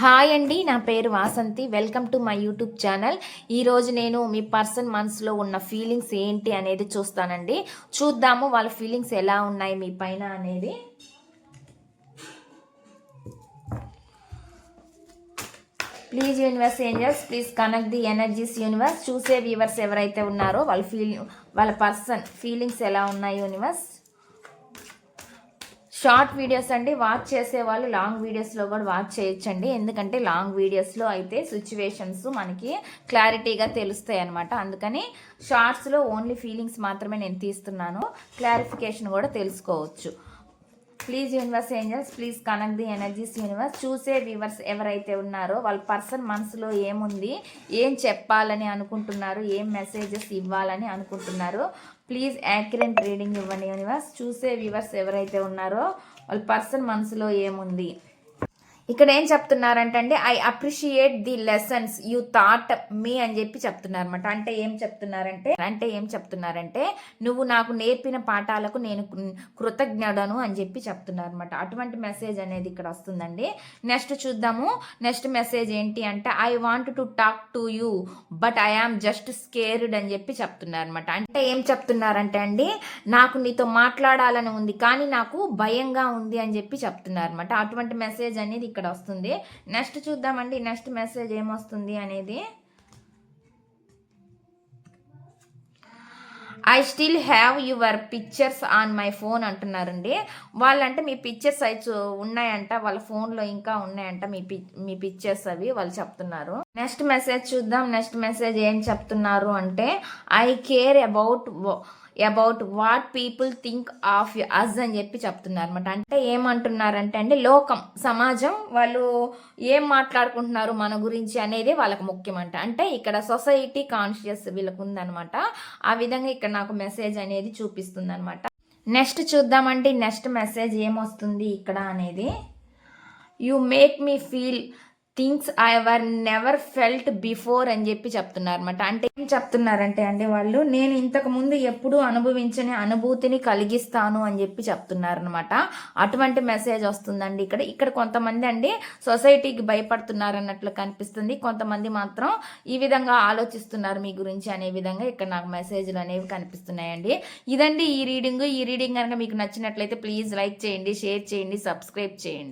Hi అండి నా పేరు Vasanthi. Welcome to my YouTube channel. ఈరోజు నేను మీ పర్సన్ మనసులో ఉన్న ఫీలింగ్స్ ఏంటి అనేది చూస్తానండి. చూద్దాము వాళ్ళ ఫీలింగ్స్ ఎలా ఉన్నాయి మీ పైన అనేది. Please universe angels please connect the energies universe చూసే వ్యూవర్స్ ఎవరైతే ఉన్నారో వాళ్ళ ఫీలింగ్ వాళ్ళ పర్సన్ ఫీలింగ్స్ ఎలా ఉన్నాయి యూనివర్స్ షార్ట్ వీడియోస్ అండి వాచ్ చేసే వాళ్ళు లాంగ్ వీడియోస్లో కూడా వాచ్ చేయొచ్చండి. ఎందుకంటే లాంగ్ వీడియోస్లో అయితే సిచ్యువేషన్స్ మనకి క్లారిటీగా తెలుస్తాయి అనమాట అందుకని షార్ట్స్లో ఓన్లీ ఫీలింగ్స్ మాత్రమే నేను తీస్తున్నాను. క్లారిఫికేషన్ కూడా తెలుసుకోవచ్చు. Please universe angels please connect the energies universe చూసే వ్యూవర్స్ ఎవరైతే ఉన్నారో వాళ్ళ పర్సన్ మనసులో ఏముంది ఏం చెప్పాలని అనుకుంటున్నారు ఏం మెసేజెస్ ఇవ్వాలని అనుకుంటున్నారు ప్లీజ్ యాక్యురెంట్ రీడింగ్ ఇవ్వండి యూనివర్స్ చూసే వ్యూవర్స్ ఎవరైతే ఉన్నారో వాళ్ళ పర్సన్ మనసులో ఏముంది ఇక్కడ ఏం చెప్తున్నారంటే అండి I appreciate the lessons you taught me అని చెప్పి చెప్తున్నారు అనమాట అంటే ఏం చెప్తున్నారంటే అంటే ఏం చెప్తున్నారంటే నువ్వు నాకు నేర్పిన పాఠాలకు నేను కృతజ్ఞడను అని చెప్పి చెప్తున్నారు అనమాట అటువంటి మెసేజ్ అనేది ఇక్కడ వస్తుందండి. నెక్స్ట్ చూద్దాము. నెక్స్ట్ మెసేజ్ ఏంటి అంటే I want to talk to you but I am just scared అని చెప్పి చెప్తున్నారు అనమాట అంటే ఏం చెప్తున్నారంటే అండి నాకు నీతో మాట్లాడాలని ఉంది కానీ నాకు భయంగా ఉంది అని చెప్పి చెప్తున్నారు అనమాట అటువంటి మెసేజ్ అనేది ఇక్కడ వస్తుంది. నెక్స్ట్ చూద్దామండి. నెక్స్ట్ మెసేజ్ ఏమొస్తుంది అనేది. I still have your pictures on my phone అంటున్నారండి. వాళ్ళంటే మీ పిక్చర్స్ అయితే ఉన్నాయంట. వాళ్ళ ఫోన్లో ఇంకా ఉన్నాయంట మీ పిక్ మీ పిక్చర్స్ అవి వాళ్ళు చెప్తున్నారు. నెక్స్ట్ మెసేజ్ చూద్దాం. నెక్స్ట్ మెసేజ్ ఏం చెప్తున్నారు అంటే I care about about what people think of us అని చెప్పి చెప్తున్నారు అనమాట అంటే ఏమంటున్నారంటే అండి లోకం సమాజం వాళ్ళు ఏం మాట్లాడుకుంటున్నారు మన గురించి అనేది వాళ్ళకి ముఖ్యమంట. అంటే ఇక్కడ సొసైటీ కాన్షియస్ వీళ్ళకు ఉందనమాట ఆ విధంగా ఇక్కడ నాకు మెసేజ్ అనేది చూపిస్తుంది అనమాట నెక్స్ట్ చూద్దామండి. నెక్స్ట్ మెసేజ్ ఏమొస్తుంది ఇక్కడ అనేది? You make me feel things I were never felt before అని చెప్పి చెప్తున్నారన్నమాట. అంటే ఏం చెప్తున్నారంటే అండి వాళ్ళు నేను ఇంతకు ముందు ఎప్పుడూ అనుభవించని అనుభూతిని కలిగిస్తాను అని చెప్పి చెప్తున్నారనమాట అటువంటి మెసేజ్ వస్తుందండి ఇక్కడ. ఇక్కడ కొంతమంది అండి సొసైటీకి భయపడుతున్నారు అన్నట్లు కనిపిస్తుంది. కొంతమంది మాత్రం ఈ విధంగా ఆలోచిస్తున్నారు మీ గురించి అనే విధంగా ఇక్కడ నాకు మెసేజ్లు అనేవి కనిపిస్తున్నాయండి. ఇదండి ఈ రీడింగ్. ఈ రీడింగ్ కనుక మీకు నచ్చినట్లయితే ప్లీజ్ లైక్ చేయండి షేర్ చేయండి సబ్స్క్రైబ్ చేయండి.